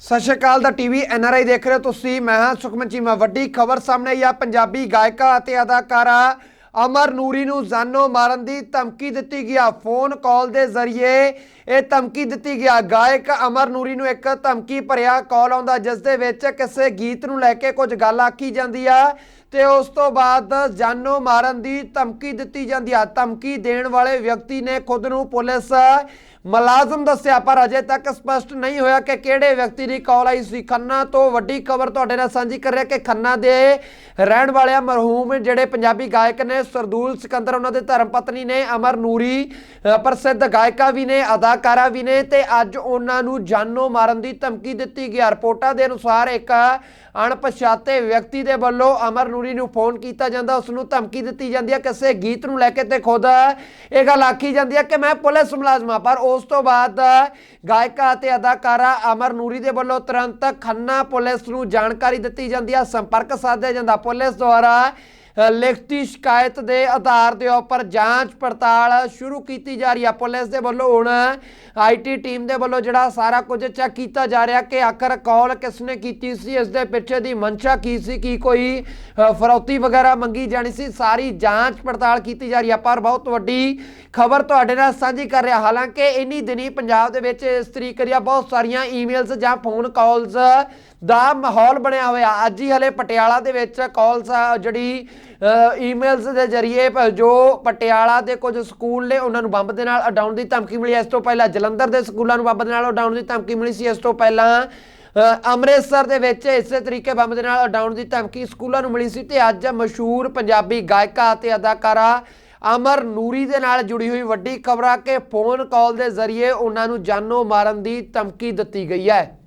ਸਤਿ ਸ਼੍ਰੀ ਅਕਾਲ ਦਾ ਟੀਵੀ ਆਈ ਦੇਖ ਰਹੇ ਹੋ ਤੁਸੀਂ। ਮੈਂ ਹਾਂ ਸੁਖਮਨ ਚੀਮਾ। ਵੱਡੀ ਖਬਰ ਸਾਹਮਣੇ ਆਈ ਆ। ਪੰਜਾਬੀ ਗਾਇਕਾ ਅਤੇ ਅਦਾਕਾਰਾ ਅਮਰ ਨੂਰੀ ਨੂੰ ਜਾਨੋ ਮਾਰਨ ਦੀ ਧਮਕੀ ਦਿੱਤੀ ਗਿਆ। ਫੋਨ ਕਾਲ ਦੇ ਜ਼ਰੀਏ ਇਹ ਧਮਕੀ ਦਿੱਤੀ ਗਿਆ। ਗਾਇਕ ਅਮਰ ਨੂਰੀ ਨੂੰ ਇੱਕ ਧਮਕੀ ਭਰਿਆ ਕਾਲ ਆਉਂਦਾ, ਜਿਸ ਦੇ ਵਿੱਚ ਕਿਸੇ ਗੀਤ ਨੂੰ ਲੈ ਕੇ ਕੁਝ ਗੱਲ ਆਖੀ ਜਾਂਦੀ ਆ ਤੇ ਉਸ ਤੋਂ ਬਾਅਦ ਜਾਨੋ ਮਾਰਨ ਦੀ ਧਮਕੀ ਦਿੱਤੀ ਜਾਂਦੀ ਆ। ਧਮਕੀ ਦੇਣ ਵਾਲੇ ਵਿਅਕਤੀ ਨੇ ਖੁਦ ਨੂੰ ਪੁਲਿਸ ਮੁਲਾਜ਼ਮ ਦੱਸਿਆ, ਪਰ ਅਜੇ ਤੱਕ ਸਪਸ਼ਟ ਨਹੀਂ ਹੋਇਆ ਕਿ ਕਿਹੜੇ ਵਿਅਕਤੀ ਦੀ ਕਾਲ ਆਈ ਸੀ। ਖੰਨਾ ਤੋਂ ਵੱਡੀ ਖਬਰ ਤੁਹਾਡੇ ਨਾਲ ਸਾਂਝੀ ਕਰ ਰਿਹਾ ਕਿ ਖੰਨਾ ਦੇ ਰਹਿਣ ਵਾਲੇ ਮਰਹੂਮ ਜਿਹੜੇ ਪੰਜਾਬੀ ਗਾਇਕ ਨੇ, ਸਰਦੂਲ ਸਿਕੰਦਰ, ਉਹਨਾਂ ਦੇ ਧਰਮ ਪਤਨੀ ਨੇ, ਅਮਰ ਨੂਰੀ ਪ੍ਰਸਿੱਧ ਗਾਇਕਾ ਵੀ ਨੇ, ਅਦਾਕਾਰਾ ਵੀ ਨੇ, ਤੇ ਅੱਜ ਉਹਨਾਂ ਨੂੰ ਜਾਨੋਂ ਮਾਰਨ ਦੀ ਧਮਕੀ ਦਿੱਤੀ ਗਈ। ਰਿਪੋਰਟਾਂ ਦੇ ਅਨੁਸਾਰ ਇੱਕ ਅਣਪਛਾਤੇ ਵਿਅਕਤੀ ਦੇ ਵੱਲੋਂ ਅਮਰ ਨੂਰੀ ਨੂੰ ਫੋਨ ਕੀਤਾ ਜਾਂਦਾ, ਉਸ ਨੂੰ ਧਮਕੀ ਦਿੱਤੀ ਜਾਂਦੀ ਹੈ। ਕਿਸੇ ਗੀਤ ਨੂੰ ਲੈ ਕੇ ਤੇ ਖੁਦ ਇਹ ਗੱਲ ਆਖੀ ਜਾਂਦੀ ਹੈ ਕਿ ਮੈਂ ਪੁਲਿਸ ਮੁਲਾਜ਼ਮ ਹਾਂ, ਪਰ ਉਸ ਉਸ ਤੋਂ ਬਾਅਦ ਗਾਇਕਾ ਅਤੇ ਅਦਾਕਾਰਾ ਅਮਰ ਨੂਰੀ ਦੇ ਵੱਲੋਂ ਤੁਰੰਤ ਖੰਨਾ ਪੁਲਿਸ ਨੂੰ ਜਾਣਕਾਰੀ ਦਿੱਤੀ ਜਾਂਦੀ ਹੈ ਸੰਪਰਕ ਸਾਧਿਆ ਜਾਂਦਾ। ਪੁਲਿਸ ਦੁਆਰਾ ਲਿਖਤੀ ਸ਼ਿਕਾਇਤ ਦੇ ਆਧਾਰ ਦੇ ਉੱਪਰ ਜਾਂਚ ਪੜਤਾਲ ਸ਼ੁਰੂ ਕੀਤੀ ਜਾ ਰਹੀ ਹੈ ਪੁਲਿਸ ਦੇ ਵੱਲੋਂ ਹੁਣ ਆਈਟੀ ਟੀਮ ਦੇ ਵੱਲੋਂ ਜਿਹੜਾ ਸਾਰਾ ਕੁਝ ਚੈੱਕ ਕੀਤਾ ਜਾ ਰਿਹਾ ਕਿ ਆਖਰ ਕਾਲ ਕਿਸਨੇ ਕੀਤੀ ਸੀ ਇਸ ਦੇ ਪਿੱਛੇ ਦੀ ਮਨਸ਼ਾ ਕੀ ਸੀ ਕੀ ਕੋਈ ਅ, ਫਰੌਤੀ ਵਗੈਰਾ ਮੰਗੀ ਜਾਣੀ ਸੀ। ਸਾਰੀ ਜਾਂਚ ਪੜਤਾਲ ਕੀਤੀ ਜਾ ਰਹੀ ਹੈ ਪਰ ਬਹੁਤ ਵੱਡੀ ਖਬਰ ਤੁਹਾਡੇ ਨਾਲ ਸਾਂਝੀ ਕਰ ਰਿਹਾ। ਹਾਲਾਂਕਿ ਇਨੀ ਦਿਨੀ ਪੰਜਾਬ ਦੇ ਵਿੱਚ ਇਸ ਤਰੀਕੇ ਦੀਆਂ ਬਹੁਤ ਸਾਰੀਆਂ ਈਮੇਲਸ ਜਾਂ ਫੋਨ ਕਾਲਸ ਦਾ ਮਾਹੌਲ ਬਣਿਆ ਹੋਇਆ। ਅੱਜ ਹੀ ਹਲੇ ਪਟਿਆਲਾ ਦੇ ਵਿੱਚ ਕਾਲਸ ਜਿਹੜੀ ਈਮੇਲਸ ਦੇ ਜ਼ਰੀਏ ਜੋ ਪਟਿਆਲਾ ਦੇ ਕੁਝ ਸਕੂਲ ਨੇ, ਉਹਨਾਂ ਨੂੰ ਬੰਬ ਦੇ ਨਾਲ ਉਡਾਉਣ ਦੀ ਧਮਕੀ ਮਿਲੀ। ਇਸ ਤੋਂ ਪਹਿਲਾਂ ਜਲੰਧਰ ਦੇ ਸਕੂਲਾਂ ਨੂੰ ਬੰਬ ਦੇ ਨਾਲ ਉਡਾਉਣ ਦੀ ਧਮਕੀ ਮਿਲੀ ਸੀ। ਇਸ ਤੋਂ ਪਹਿਲਾਂ ਅੰਮ੍ਰਿਤਸਰ ਦੇ ਵਿੱਚ ਇਸੇ ਤਰੀਕੇ ਬੰਬ ਦੇ ਨਾਲ ਉਡਾਉਣ ਦੀ ਧਮਕੀ ਸਕੂਲਾਂ ਨੂੰ ਮਿਲੀ ਸੀ ਤੇ ਅੱਜ ਮਸ਼ਹੂਰ ਪੰਜਾਬੀ ਗਾਇਕਾ ਅਤੇ ਅਦਾਕਾਰਾ ਅਮਰ ਨੂਰੀ ਦੇ ਨਾਲ ਜੁੜੀ ਹੋਈ ਵੱਡੀ ਖਬਰ ਆ ਕਿ ਫੋਨ ਕਾਲ ਦੇ ਜ਼ਰੀਏ ਉਹਨਾਂ ਨੂੰ ਜਾਨੋਂ ਮਾਰਨ ਦੀ ਧਮਕੀ ਦਿੱਤੀ ਗਈ ਹੈ।